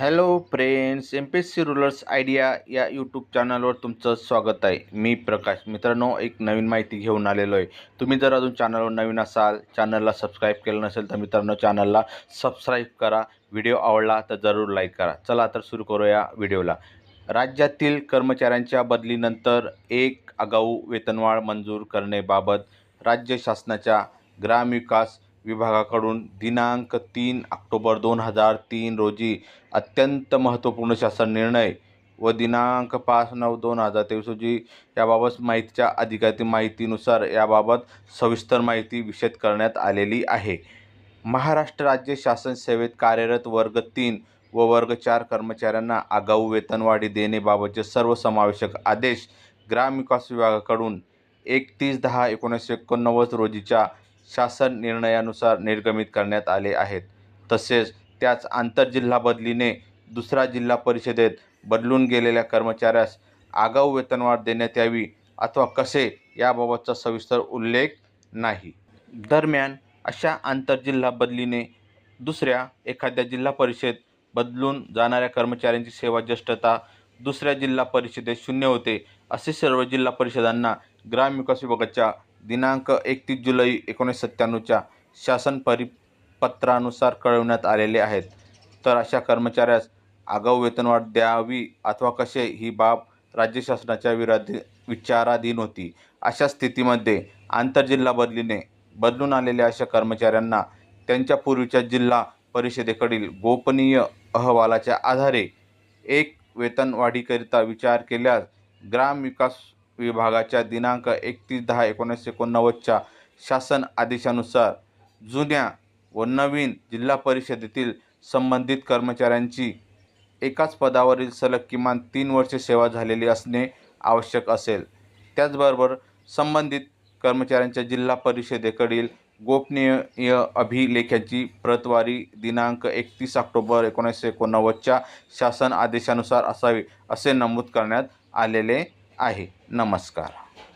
Hello friends M P S C rulers idea या YouTube चॅनलवर तुमचं स्वागत आहे. मी प्रकाश. मित्रांनो एक नवीन माहिती घेऊन आलेलो आहे. तुम्ही जर अजून चॅनलवर नवीन असाल चॅनलला सबस्क्राईब केलं नसेल तर मित्रांनो चॅनलला सबस्क्राईब करा. व्हिडिओ आवडला तर जरूर लाईक करा. चला तर सुरू करूया व्हिडिओला राज्यातील कर्मचाऱ्यांच्या बदलीनंतर एक आगाऊ वेतनवाढ मंजूर करण्याबाबत राज्य शासनाच्या ग्रामविकास विभागाकडून दिनांक तीन ऑक्टोबर दोन हजार तीन रोजी अत्यंत महत्त्वपूर्ण शासन निर्णय व दिनांक पाच नऊ दोन हजार तेवीस रोजी याबाबत माहितीच्या अधिकाधिक माहितीनुसार याबाबत सविस्तर माहिती विषद करण्यात आलेली आहे. महाराष्ट्र राज्य शासन सेवेत कार्यरत वर्ग तीन व वर्ग चार कर्मचाऱ्यांना आगाऊ वेतनवाढी देण्याबाबतचे सर्वसमावेशक आदेश ग्रामविकास विभागाकडून एकतीस दहा एकोणीसशे एकोणनव्वद रोजीच्या शासन निर्णयानुसार निर्गमित करण्यात आले आहेत. तसेच त्याच आंतरजिल्हा बदलीने दुसऱ्या जिल्हा परिषदेत बदलून गेलेल्या कर्मचाऱ्यास आगाऊ वेतनवाढ देण्यात यावी अथवा कसे याबाबतचा सविस्तर उल्लेख नाही. दरम्यान अशा आंतरजिल्हा बदलीने दुसऱ्या एखाद्या जिल्हा परिषद बदलून जाणाऱ्या कर्मचाऱ्यांची सेवा ज्येष्ठता दुसऱ्या जिल्हा परिषदेत शून्य होते असे सर्व जिल्हा परिषदांना ग्रामविकास विभागाच्या दिनांक एकतीस जुलै एकोणीसशे सत्त्याण्णवच्या शासन परिपत्रानुसार कळवण्यात आलेले आहेत. तर अशा कर्मचाऱ्यास आगाऊ वेतनवाढ द्यावी अथवा कसे ही बाब राज्य शासनाच्या विराधी विचाराधीन होती. अशा स्थितीमध्ये आंतरजिल्हा बदलीने बदलून आलेल्या अशा कर्मचाऱ्यांना त्यांच्या पूर्वीच्या जिल्हा परिषदेकडील गोपनीय अहवालाच्या आधारे एक वेतनवाढीकरिता विचार केल्यास ग्रामविकास विभागाच्या दिनांक एकतीस दहा एकोणीसशे एकोणनव्वदच्या शासन आदेशानुसार जुन्या व नवीन जिल्हा परिषदेतील संबंधित कर्मचाऱ्यांची एकाच पदावरील सलग किमान तीन वर्षे सेवा झालेली असणे आवश्यक असेल. त्याचबरोबर संबंधित कर्मचाऱ्यांच्या जिल्हा परिषदेकडील गोपनीय अभिलेखाची प्रतवारी दिनांक एकतीस ऑक्टोबर एकोणीसशे एकोणनव्वदच्या शासन आदेशानुसार असावी असे नमूद करण्यात आलेले आहे. नमस्कार.